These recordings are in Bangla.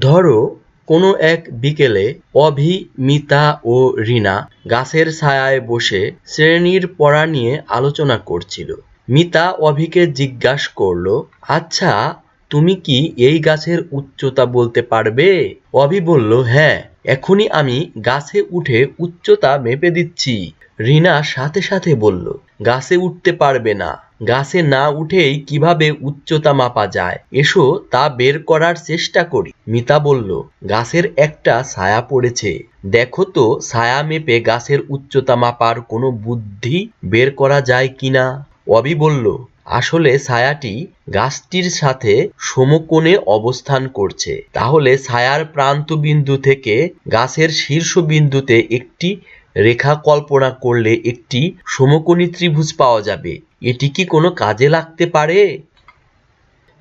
ধরো, কোনো এক বিকেলে অভি মিতা ও রিনা গাছের ছায়ায় বসে শ্রেণির পড়া নিয়ে আলোচনা করছিল। মিতা অভিকে জিজ্ঞাস করল আচ্ছা তুমি কি এই গাছের উচ্চতা বলতে পারবে? অভি বলল হ্যাঁ এখনই আমি গাছে উঠে উচ্চতা মেপে দিচ্ছি। রিনা সাথে সাথে বলল, গাছে উঠতে পারবে না। গাছে না উঠেই কীভাবে উচ্চতা মাপা যায়? এসো, তা বের করার চেষ্টা করি। মিতা বলল, গাছের একটা ছায়া পড়েছে। দেখো তো, ছায়া মেপে গাছের উচ্চতা মাপার কোনো বুদ্ধি বের করা যায় কিনা? অবি বলল, আসলে ছায়াটি গাছটির সাথে সমকোণে অবস্থান করছে। তাহলে ছায়ার প্রান্ত বিন্দু থেকে গাছের শীর্ষ বিন্দুতে একটি রেখা কল্পনা করলে একটি সমকোণী ত্রিভুজ পাওয়া যাবে। এটি কি কোনো কাজে লাগতে পারে?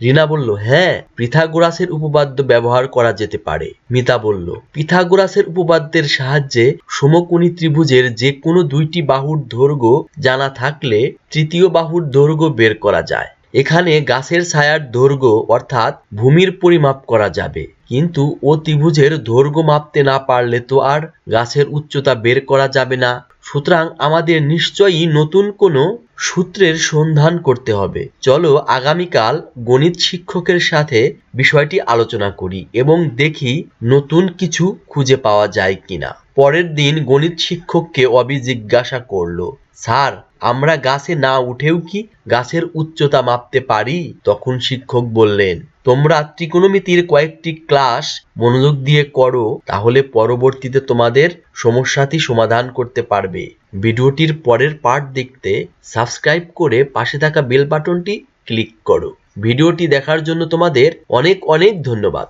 রিনা বলল হ্যাঁ পিথাগোরাসের উপপাদ্য ব্যবহার করা যেতে পারে। মিতা বলল, পিথাগোরাসের উপপাদ্যের সাহায্যে সমকোণী ত্রিভুজের যে কোনো দুইটি বাহুর দৈর্ঘ্য জানা থাকলে তৃতীয় বাহুর দৈর্ঘ্য বের করা যায়। এখানে গাছের ছায়ার দৈর্ঘ্য অর্থাৎ ভূমির পরিমাপ করা যাবে। কিন্তু ও ত্রিভুজের দৈর্ঘ্য মাপতে না পারলে তো আর গাছের উচ্চতা বের করা যাবে না। সুতরাং আমাদের নিশ্চয়ই নতুন কোনো সূত্রের সন্ধান করতে হবে। চলো আগামীকাল গণিত শিক্ষকের সাথে বিষয়টি আলোচনা করি এবং দেখি নতুন কিছু খুঁজে পাওয়া যায় কিনা। পরের দিন গণিত শিক্ষককে অবি জিজ্ঞাসা করল, স্যার আমরা গাছে না উঠেও কি গাছের উচ্চতা মাপতে পারি? তখন শিক্ষক বললেন, তোমরা ত্রিকোণমিতির কয়েকটি ক্লাস মনোযোগ দিয়ে করো, তাহলে পরবর্তীতে তোমাদের সমস্যাটি সমাধান করতে পারবে। ভিডিওটির পরের পার্ট দেখতে সাবস্ক্রাইব করে পাশে থাকা বেল বাটনটি ক্লিক করো। ভিডিওটি দেখার জন্য তোমাদের অনেক অনেক ধন্যবাদ।